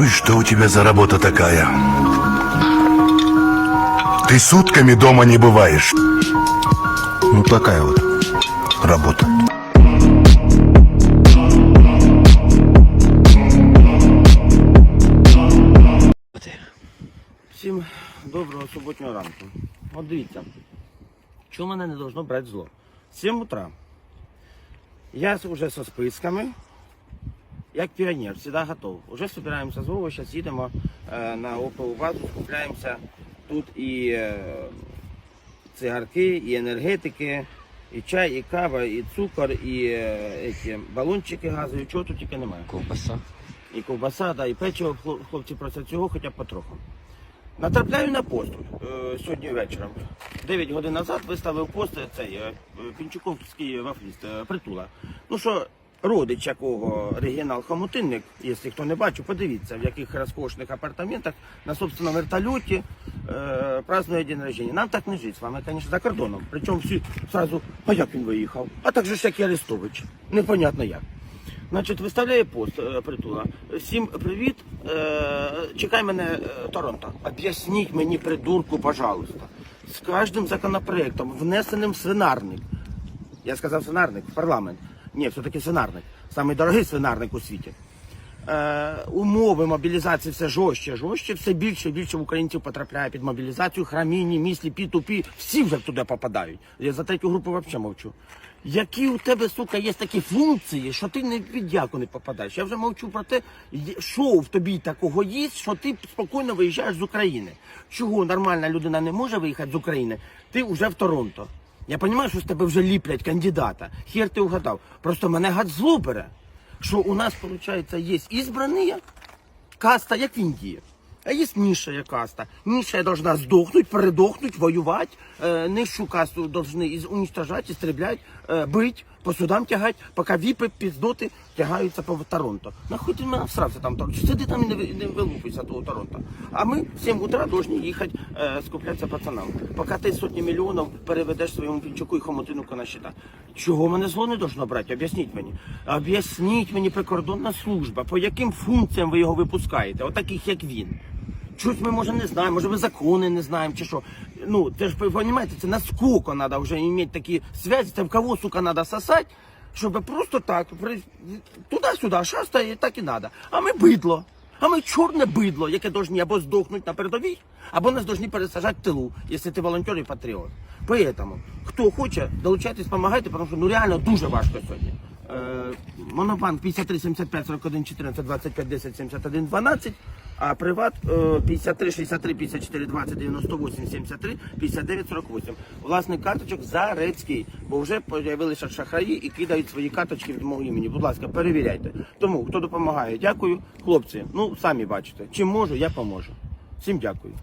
Ну и что у тебя за работа такая? Ты сутками дома не бываешь. Ну такая вот работа. Всім доброго суботнього ранку. От дивіться, чого мене не должно брати зло. 7 утра. Я вже зі списками, Як піонер, завжди готов. Уже збираємося з зараз їдемо е, на опову базу, скупляємося. Тут і е, цигарки, і енергетики, і чай, і кава, і цукор, і е, ці балончики газові, чого тут тільки немає. Ковбаса. І ковбаса, да, і печиво Хлоп- хлопці просять цього хоча б потроху. Натрапляю на пост е, сьогодні вечором. 9 годин назад виставив пост е, цей е, Пінчуковський вафліст е, притула. Ну що, родич якого регіонал Хомутинник, якщо хто не бачив, подивіться, в яких розкошних апартаментах на собственному вертольоті е, празднує день рождения. Нам так не жить з вами, звісно, за кордоном. Причому всі сразу, а як він виїхав? А так же ж Арестович. Непонятно як. Значить, виставляє пост е, притула. Всім привіт. Е, чекай мене е, Торонто. Об'ясніть мені, придурку, пожалуйста. З кожним законопроектом, внесеним в свинарник. Я сказав свинарник, в парламент. Ні, все-таки свинарник. Самий дорогий свинарник у світі. Е, умови мобілізації все жорстче, жорстче, все більше і більше українців потрапляє під мобілізацію. Храміні, міслі, пі-тупі, всі вже туди попадають. Я за третю групу взагалі мовчу. Які у тебе, сука, є такі функції, що ти не під яку не попадаєш? Я вже мовчу про те, що в тобі такого є, що ти спокійно виїжджаєш з України. Чого нормальна людина не може виїхати з України? Ти вже в Торонто. Я розумію, що з тебе вже ліплять кандидата. Хер ти угадав. Просто мене гад зло бере що у нас, виходить, є ізбрані каста, як в Індії. А є низшая каста. Ніша должна здохнути, передохнути, воювати. Е, нижчу касту повинні уністажати, уничтожать, бити. е, бить, по судам тягати, поки віпи, піздоти тягаються по Торонто. Нахуй ти мене всрався там, Торонто? Сиди там і не, не вилупуйся того Торонто. А ми в 7 утра должны їхати е, скуплятися пацанам. Поки ти сотні мільйонів переведеш своєму Пінчуку і Хомотинуку на щита. Чого мене зло не должно брати? Об'ясніть мені. Об'ясніть мені прикордонна служба, по яким функціям ви його випускаєте, отаких як він. Щось ми може не знаємо, може ми закони не знаємо чи що. Ну, це ж розумієте, це наскільки треба вже мати такі зв'язки, це в кого, сука, треба сосати, щоб просто так, туди-сюди, шастає, так і треба. А ми бидло. А ми чорне бидло, яке должні або здохнути на передовій, або нас должні пересажати в тилу, якщо ти волонтер і патріот. Поэтому, хто хоче, долучайтесь, допомагайте, тому що ну реально дуже важко сьогодні. Е, Монобанк 53 75 41 14 25 10 71 12, а приват е, 53 63 54 20 98 73 59 48. Власник карточок Зарецький, бо вже з'явилися шахраї і кидають свої карточки від мого імені. Будь ласка, перевіряйте. Тому хто допомагає, дякую. Хлопці, ну самі бачите, чим можу, я поможу. Всім дякую.